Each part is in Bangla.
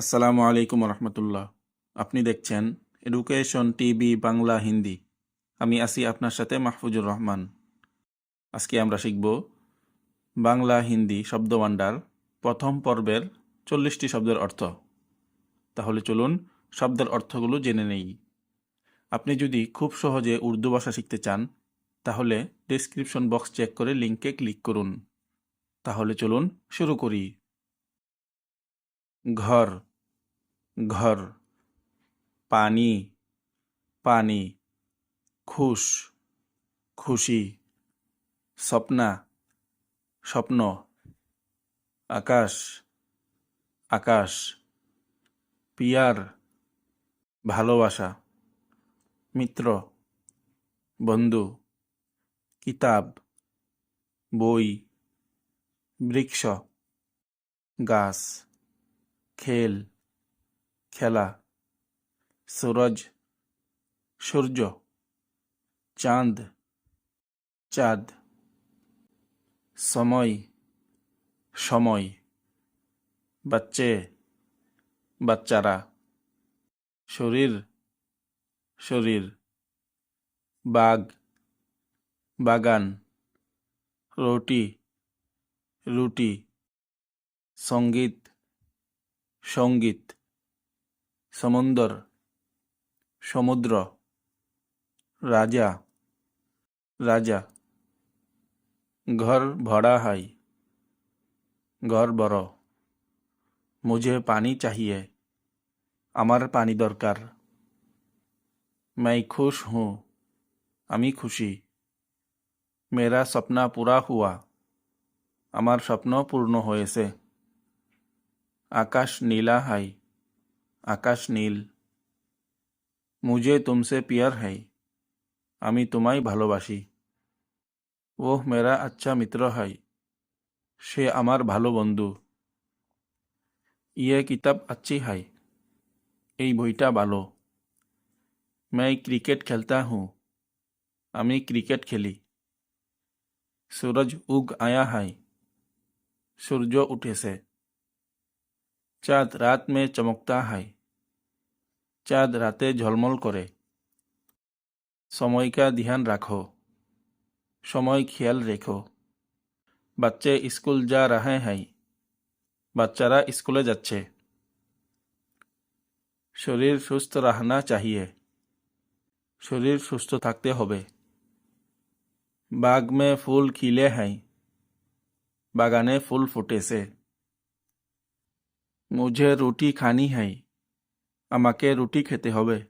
আসসালামু আলাইকুম রহমতুল্লাহ আপনি দেখছেন এডুকেশন টিভি বাংলা হিন্দি। আমি আছি আপনার সাথে মাহফুজুর রহমান। আজকে আমরা শিখব বাংলা হিন্দি শব্দভাণ্ডার প্রথম পর্বের চল্লিশটি শব্দের অর্থ। তাহলে চলুন শব্দের অর্থগুলো জেনে নেই। আপনি যদি খুব সহজে উর্দু ভাষা শিখতে চান, তাহলে ডেসক্রিপশন বক্স চেক করে লিঙ্কে ক্লিক করুন। তাহলে চলুন শুরু করি। ঘর ঘর, পানি পানি, খুশ, খুশি, স্বপ্না, স্বপ্ন, আকাশ আকাশ, পিয়ার, ভালোবাসা, মিত্র, বন্ধু, কিতাব, বই, বৃক্ষ, গাছ, খেল খেলা, সুরজ, সূর্য, চাঁদ চাঁদ, সময় সময়, বাচ্চে, বাচ্চারা, শরীর শরীর বাগ বাগান, রুটি রুটি, সংগীত সংগীত সমুন্দর সমুদ্র রাজা রাজা घर भरा है घर বড় मुझे पानी चाहिए আমার পানি দরকার मैं खुश हूँ আমি খুশি মেরা সপনা পুরা হুয়া আমার স্বপ্ন পূর্ণ হয়েছে আকাশ নীলা হাই আকাশ নীল মুঝে তুমসে পিয়ার হাই আমি তোমায় ভালোবাসি ওহ মেরা আচ্ছা মিত্র হাই সে আমার ভালো বন্ধু ইয়ে কিতাব আচ্ছি হাই এই বইটা ভালো मैं ক্রিকেট খেলতা হুঁ আমি ক্রিকেট খেলি सूरज उग आया है সূর্য উঠেছে চাঁদ রাত মে চমকতা হয় চাঁদ রাতে ঝলমল করে। সময় কা ধ্যান রাখো। সময় খেয়াল রেখো। বাচ্চে স্কুল যা রাহে হাই। বাচ্চারা স্কুলে যাচ্ছে। শরীর সুস্থ রাহনা চাহিয়ে। শরীর সুস্থ থাকতে হবে। বাগ মে ফুল খিলে হাই। বাগানে ফুল ফুটেছে। মুঝে রুটি খানি হাই। আমাকে রুটি খেতে হবে।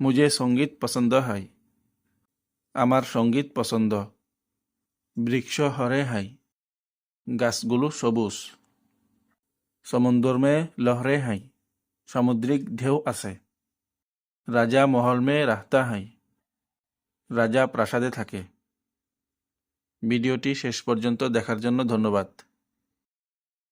মুঝে সংগীত পছন্দ হয়। আমার সংগীত পছন্দ। বৃক্ষ হরে হাই গাছগুলো সবুজ। সমুন্দর মে লহরে হাই সামুদ্রিক ঢেউ আছে। রাজা মহল মে রাহতা হাই রাজা প্রাসাদে থাকে। ভিডিওটি শেষ পর্যন্ত দেখার জন্য ধন্যবাদ।